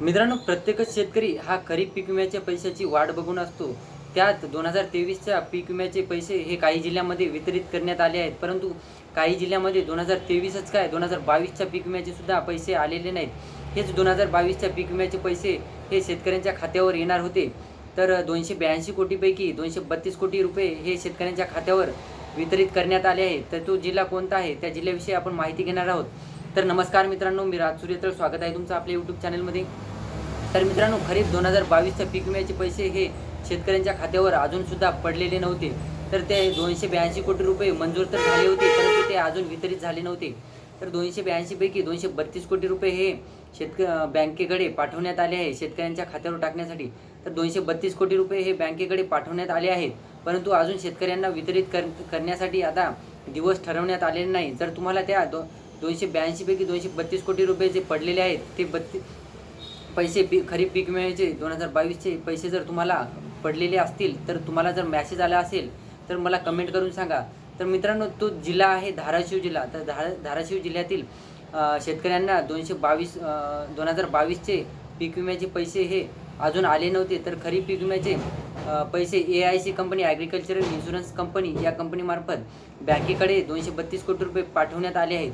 मित्रांनो प्रत्येकच शेतकरी हा खरीप पीक विम्याच्या पैशाची वाट बघून असतो. त्यात दोन हजार तेवीसच्या पीक विम्याचे पैसे हे काही जिल्ह्यामध्ये वितरित करण्यात आले आहेत. परंतु काही जिल्ह्यामध्ये दोन हजार तेवीसच काय दोन हजार बावीसच्या पीक विम्याचे सुद्धा पैसे आलेले नाहीत. हेच दोन हजार बावीसच्या पीक विम्याचे पैसे हे शेतकऱ्यांच्या खात्यावर येणार होते. तर दोनशे ब्याऐंशी कोटीपैकी दोनशे बत्तीस कोटी रुपये हे शेतकऱ्यांच्या खात्यावर वितरित करण्यात आले आहे तर तो जिल्हा कोणता आहे? त्या जिल्ह्याविषयी आपण माहिती घेणार आहोत. तर नमस्कार मित्रांनो मी राज सूर्यतळ स्वागत आहे तुमचं आपल्या यूट्यूब चॅनलमध्ये तर मित्रांनो खरीप दोन हजार बावीसच्या पीक विम्याचे पैसे हे शेतकऱ्यांच्या खात्यावर अजूनसुद्धा पडलेले नव्हते. तर ते दोनशे ब्याऐंशी कोटी रुपये मंजूर तर झाले होते परंतु ते अजून वितरित झाले नव्हते. तर दोनशे ब्याऐंशीपैकी दोनशे बत्तीस कोटी रुपये हे शेतक बँकेकडे पाठवण्यात आले आहे शेतकऱ्यांच्या खात्यावर टाकण्यासाठी. तर दोनशे बत्तीस कोटी रुपये हे बँकेकडे पाठवण्यात आले आहेत परंतु अजून शेतकऱ्यांना वितरित कर करण्यासाठी आता दिवस ठरवण्यात आलेले नाही. जर तुम्हाला त्या दो दोनशे ब्याऐंशीपैकी दोनशे बत्तीस कोटी रुपये जे पडलेले आहेत ते बत्तीस पैसे पी खरीप पीक विम्याचे दोन हजार बावीसचे पैसे जर तुम्हाला पडलेले असतील तर तुम्हाला जर मॅसेज आला असेल तर मला कमेंट करून सांगा. तर मित्रांनो तो जिल्हा आहे धाराशिव जिल्हा. तर धारा धाराशिव जिल्ह्यातील शेतकऱ्यांना दोनशे बावीस दोन हजार बावीसचे पीक विम्याचे पैसे हे अजून आले नव्हते. तर खरीप पीक विम्याचे पैसे A I C company agricultural insurance company या कंपनीमार्फत बँकेकडे दोनशे बत्तीस कोटी रुपये पाठवण्यात आले आहेत.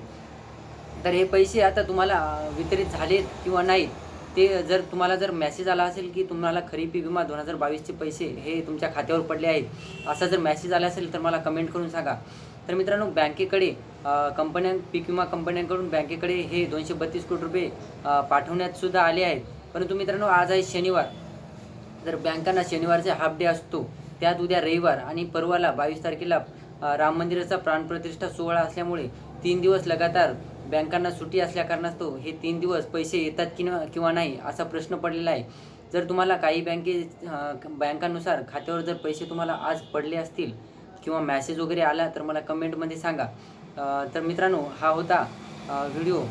तर हे पैसे आता तुम्हाला वितरित झालेत किंवा नाहीत ते जर तुम्हाला जर मेसेज आला असेल की तुम्हाला खरीपी विमा दोन हजार बावीसचे पैसे हे तुमच्या खात्यावर पडले आहेत असा जर मेसेज आला असेल तर मला कमेंट करून सांगा. तर मित्रांनो बँकेकडे कंपन्या कंपन्यां पीक विमा कंपन्यांकडून बँकेकडे हे दोनशे बत्तीस कोटी रुपये पाठवण्यातसुद्धा आले आहेत. परंतु मित्रांनो आज आहे शनिवार. तर बँकांना शनिवारचा हाफ डे असतो त्यात उद्या रविवार आणि परवाला बावीस तारखेला राम मंदिराचा प्राणप्रतिष्ठा सोहळा असल्यामुळे तीन दिवस लगातार बँकांना सुट्टी असल्या कारणास्तव हे तीन दिवस पैसे येतात की न किंवा नाही असा प्रश्न पडलेला आहे. जर तुम्हाला काही बँके बँकांनुसार खात्यावर जर पैसे तुम्हाला आज पडले असतील किंवा मॅसेज वगैरे आला तर मला कमेंटमध्ये सांगा. तर मित्रांनो हा होता व्हिडिओ.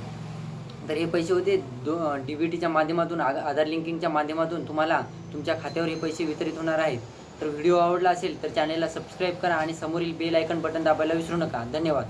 तर हे पैसे होते दो डी बी टीच्या माध्यमातून आ आधार लिंकिंगच्या माध्यमातून तुम्हाला तुमच्या खात्यावर हे पैसे वितरित होणार आहेत. तर व्हिडिओ आवडला असेल तर चॅनेलला सबस्क्राईब करा आणि समोरील बेल आयकन बटन दाबायला विसरू नका. धन्यवाद.